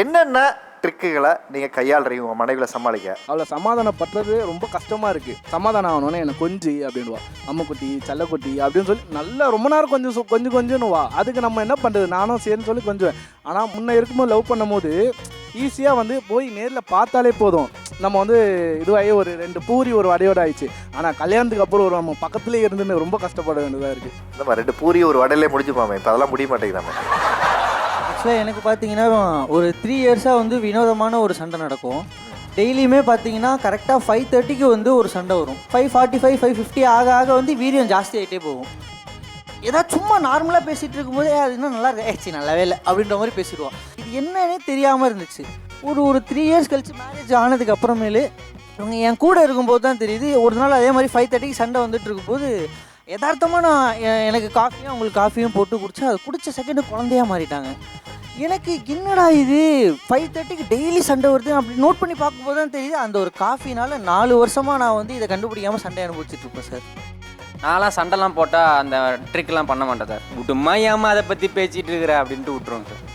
என்னென்ன ட்ரிக்குகளை நீங்கள் கையாளுறீங்க உங்கள் மனைவியில் சமாளிக்க? அவளை சமாதானப்படுறது ரொம்ப கஷ்டமாக இருக்குது சமாதானம் ஆகணும்னு எனக்கு கொஞ்சி அப்படின்வா அம்முக்குட்டி செல்லக்குட்டி அப்படின்னு சொல்லி நல்லா ரொம்ப நேரம் கொஞ்சம் கொஞ்சம் கொஞ்சம்னு வா அதுக்கு நம்ம என்ன பண்ணுறது நானும் சரின்னு சொல்லி கொஞ்சம் ஆனால் முன்ன இருக்கும்போது லவ் பண்ணும்போது ஈஸியாக வந்து போய் நேரில் பார்த்தாலே போதும். நம்ம வந்து இதுவாகி ஒரு ரெண்டு பூரி ஒரு வடையோட ஆயிடுச்சு. ஆனால் கல்யாணத்துக்கு அப்புறம் ஒரு நம்ம பக்கத்துலேயே இருந்துன்னு ரொம்ப கஷ்டப்பட வேண்டியதாக இருக்குது நம்ம ரெண்டு பூரி ஒரு வடையிலே முடிஞ்சுப்பாமே இப்போ அதெல்லாம் முடிய மாட்டேங்குதாமே? ஆக்சுவலாக எனக்கு பார்த்தீங்கன்னா ஒரு த்ரீ இயர்ஸாக வந்து வினோதமான ஒரு சண்டை நடக்கும். டெய்லியுமே பார்த்தீங்கன்னா கரெக்டாக ஃபைவ் தேர்ட்டிக்கு வந்து ஒரு சண்டை வரும். Five forty five five fifty ஆக ஆக வந்து வீரியம் ஜாஸ்தி ஆகிட்டே போகும். ஏதாவது சும்மா நார்மலாக பேசிகிட்டு இருக்கும்போதே அது இன்னும் நல்லா இருக்கு? நல்லாவே இல்லை. அப்படின்ற மாதிரி பேசிடுவோம் இது என்னன்னே தெரியாமல் இருந்துச்சு. ஒரு ஒரு த்ரீ இயர்ஸ் கழிச்சு மேரேஜ் ஆனதுக்கு அப்புறமேலு இவங்க என் கூட இருக்கும்போது தான் தெரியுது ஒரு நாள் அதே மாதிரி ஃபைவ் தேர்ட்டிக்கு சண்டை வந்துட்டு இருக்கும்போது யதார்த்தமாக நான் எனக்கு காஃபியும் அவங்களுக்கு காஃபியும் போட்டு குடிச்சு அது குடித்த செகண்டு குழந்தையாக மாறிட்டாங்க. எனக்கு என்னடா இது? ஃபைவ் தேர்ட்டிக்கு டெய்லி சண்டை வருது. அப்படி நோட் பண்ணி பார்க்கும்போது தான் தெரியுது அந்த ஒரு காஃபினால நாலு வருஷமாக நான் வந்து இதை கண்டுபிடிக்காமல் சண்டை அனுபவிச்சுட்டு இருப்பேன் சார். நான்லாம் சண்டைலாம் போட்டால் அந்த ட்ரிக்லாம் பண்ண மாட்டேன் சார். விட்டுமா ஏமா அதை பற்றி பேசிகிட்டு இருக்கிற? அப்படின்ட்டு விட்ருவோம் சார்.